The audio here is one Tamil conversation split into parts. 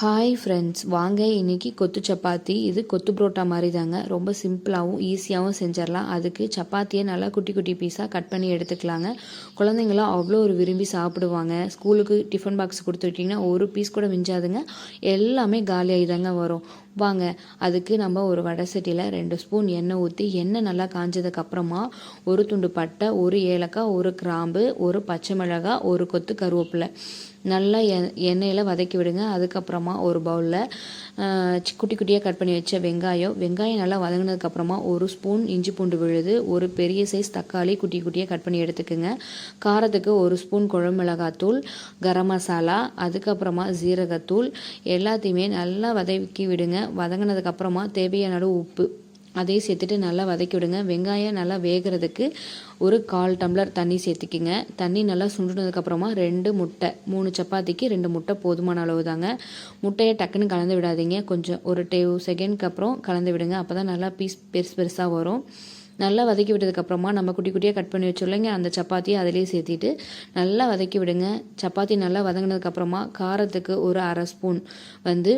ஹாய் ஃப்ரெண்ட்ஸ் வாங்க இன்னைக்கு கொத்து சப்பாத்தி. இது கொத்து புரோட்டா மாதிரி தாங்க ரொம்ப சிம்பிளாகவும் ஈஸியாகவும் செஞ்சிடலாம். அதுக்கு சப்பாத்தியை நல்லா குட்டி குட்டி பீஸாக கட் பண்ணி எடுத்துக்கலாங்க. குழந்தைங்களாம் அவ்வளோ ஒரு விரும்பி சாப்பிடுவாங்க. ஸ்கூலுக்கு டிஃபன் பாக்ஸ் கொடுத்துட்டிங்கன்னா ஒரு பீஸ் கூட மிஞ்சாதுங்க. எல்லாமே காலியாகி தாங்க வரும். வாங்க அதுக்கு நம்ம ஒரு வடை சட்டியில் ரெண்டு ஸ்பூன் எண்ணெய் ஊற்றி எண்ணெய் நல்லா காஞ்சதுக்கப்புறமா ஒரு துண்டு பட்டை ஒரு ஏலக்காய் ஒரு கிராம்பு ஒரு பச்சை மிளகாய் ஒரு கொத்து கருவேப்பிலை. நல்லா எ எண்ணெயில் வதக்கி விடுங்க. அதுக்கப்புறமா ஒரு பவுலில் குட்டி குட்டியாக கட் பண்ணி வச்ச வெங்காயம். வெங்காயம் நல்லா வதங்கினதுக்கப்புறமா ஒரு ஸ்பூன் இஞ்சி பூண்டு விழுது ஒரு பெரிய சைஸ் தக்காளி குட்டி குட்டியாக கட் பண்ணி எடுத்துக்கோங்க. காரத்துக்கு ஒரு ஸ்பூன் குழம்பு மிளகாத்தூள் கரம் மசாலா அதுக்கப்புறமா ஜீரகத்தூள் எல்லாத்தையுமே நல்லா வதக்கி விடுங்க. வதங்கினதுக்கப்புறமா தேவையான அளவு உப்பு. அதையும் சேர்த்துட்டு நல்லா வதக்கி விடுங்க வெங்காயம் நல்லா வேகிறதுக்கு ஒரு கால் டம்ளர் தண்ணி சேர்த்துக்கிங்க. தண்ணி நல்லா சுண்டுனதுக்கப்புறமா ரெண்டு முட்டை மூணு சப்பாத்திக்கு ரெண்டு முட்டை போதுமான அளவு தாங்க முட்டையை டக்குன்னு கலந்து விடாதீங்க. கொஞ்சம் ஒரு டூ செகண்ட்க்கு அப்புறம் கலந்து விடுங்க. அப்போ தான் நல்லா பீஸ் பெருசு பெருசாக வரும். நல்லா வதக்கி விட்டதுக்கப்புறமா நம்ம குட்டி குட்டியாக கட் பண்ணி வச்சுருலைங்க அந்த சப்பாத்தியை அதிலே சேர்த்திட்டு நல்லா வதக்கி விடுங்க. சப்பாத்தி நல்லா வதங்கினதுக்கப்புறமா காரத்துக்கு ஒரு அரை ஸ்பூன் வந்து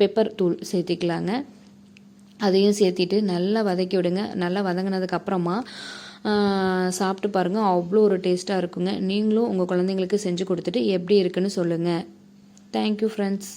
பெப்பர் தூள் சேர்த்திக்கலாங்க. அதையும் சேர்த்திட்டு நல்லா வதக்கி விடுங்க. நல்லா வதங்கினதுக்கப்புறமா சாப்பிட்டு பாருங்கள் அவ்வளோ ஒரு டேஸ்ட்டாக இருக்குங்க. நீங்களும் உங்கள் குழந்தைங்களுக்கு செஞ்சு கொடுத்துட்டு எப்படி இருக்குன்னு சொல்லுங்கள் தேங்க்யூ ஃப்ரெண்ட்ஸ்